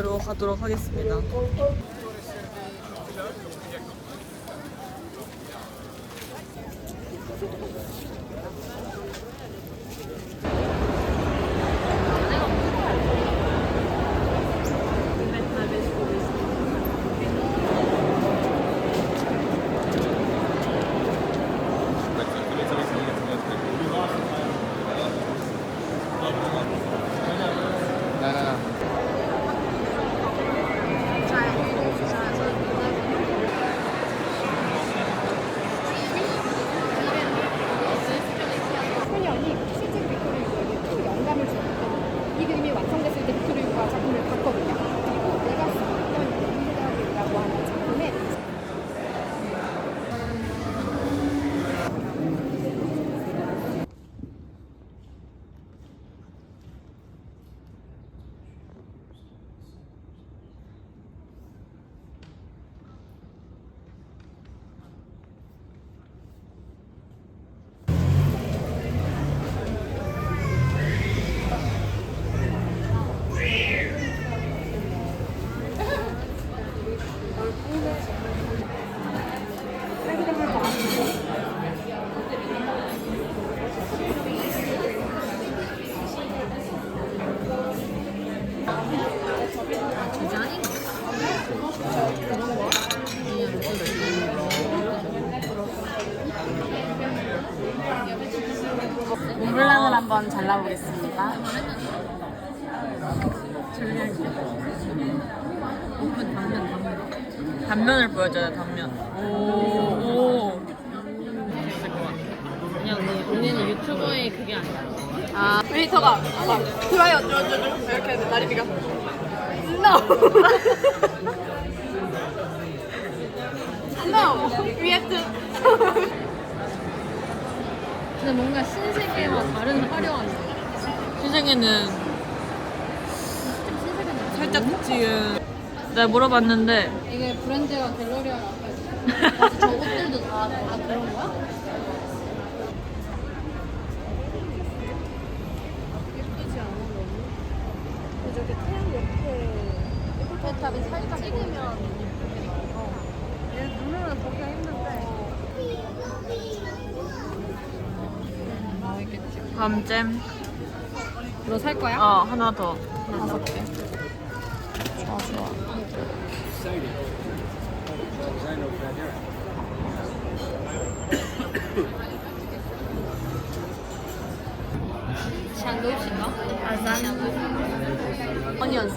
카페로 가도록 하겠습니다. 한번 잘라보겠습니다. 오픈 당면 당면. 단면을 보여줘요, 단면. 오, 오. 그냥 언니, 언니는 유튜버의 그게 아니야. 아 웨이터가 막 드라이 어쩌고저쩌고 이렇게 해서 나리비가 No No We have to 근데 뭔가 신세계와 다른 화려함이 신세계는 신세계는 살짝 지금 내가 물어봤는데 이게 브랜드가 갤러리아 앞에 저 옷들도 다, 다 그런 거야? 예쁘지 않아 너무? 저기 태양 옆에 에펠탑에 살짝 찍으면 얘 눈으로는 보기가 힘든데 밤잼. 너 살 거야? 어, 하나 더. 다섯 개 좋아, 좋아. 샹도우시인가? 어니언스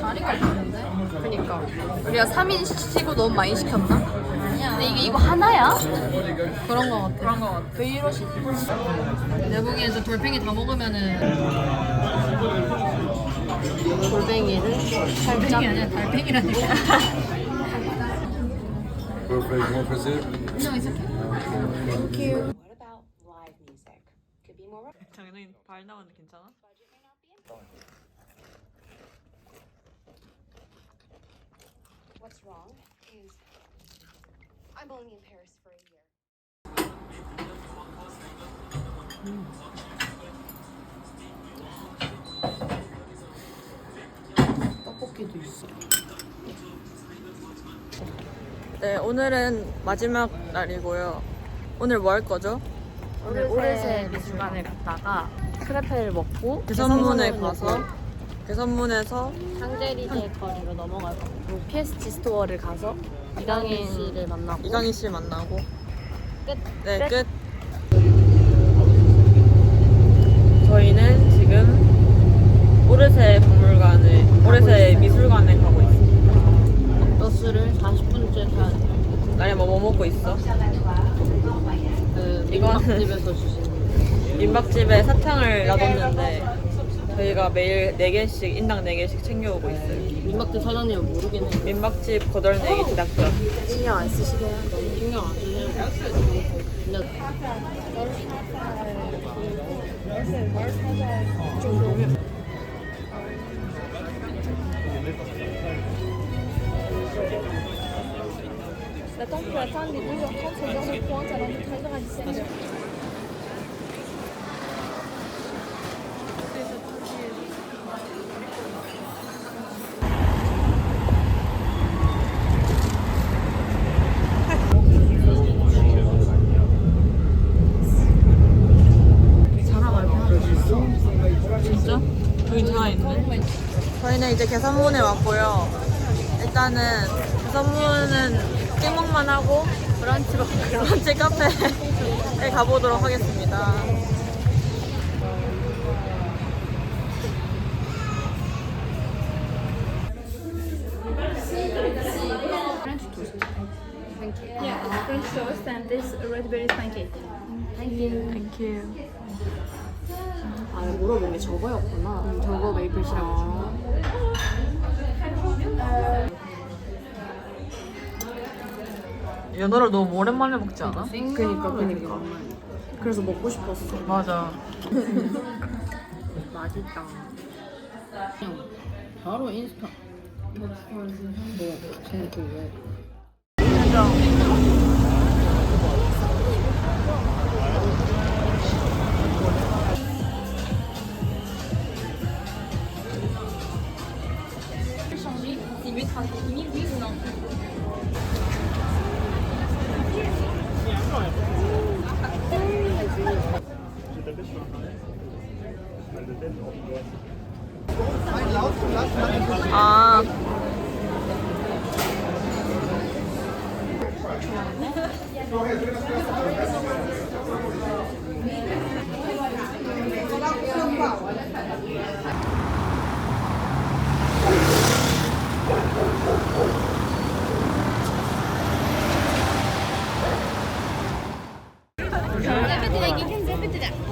자리가 있는데? 그니까. 우리가 3인 시키고 너무 많이 시켰나? 아니야 근데 이게 이거 하나야? 그런 거 같아 그런 거 같아. 왜 이러시지? 내 보기엔 저 돌팽이 다 먹으면은 돌뱅이를 살짝 돌뱅이 아니야 달팽이라니까 장현이 발 나오는데 괜찮아? What's wrong I'm only in Paris for a year. 떡볶이도 있어 네, 오늘은 마지막 날이고요. 오늘 뭐 할 거죠? 오늘 오르세 미술관을 갔다가 크레페를 먹고 개선문에 가서 개선문에서 샹제리제 거리로 거고 PSG 스토어를 가서 이강인 씨를 만나고 이강인 씨 만나고 끝. 네, 끝. 저희는 지금 오르세 박물관에 오르세 미술관에 가고 있습니다. 버스를 40분째 타야 돼. 나야 뭐, 뭐 먹고 있어? 그 이거는- 민박집에서 주신 민박집에 사탕을 놔뒀는데 저희가 매일 4개씩 인당 4개씩 챙겨오고 있어요. 민박집 사장님은 모르긴 해. 민박집 거덜내기 제작전. 신경 안 쓰시게요? 신경 안 쓰세요. 근데 L'attente peut atteindre les 2h30 sur l'heure de pointe allant de 13h à 17h. 이제 계산문에 왔고요. 일단은 계산문은 깨먹만 하고 브런치로 브런치 카페에 가보도록 하겠습니다. 아, 물어본 게 저거였구나. 저거 메이플 시럽. 연어를 너무 오랜만에 먹지 않아? 그니까, 그니까. 그래서 먹고 싶었어. 맞아. 맛있다. 그냥 바로 인스타. 뭐, 쟤는 또 왜?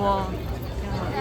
와.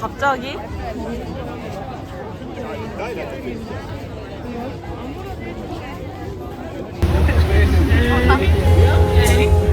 갑자기? 아,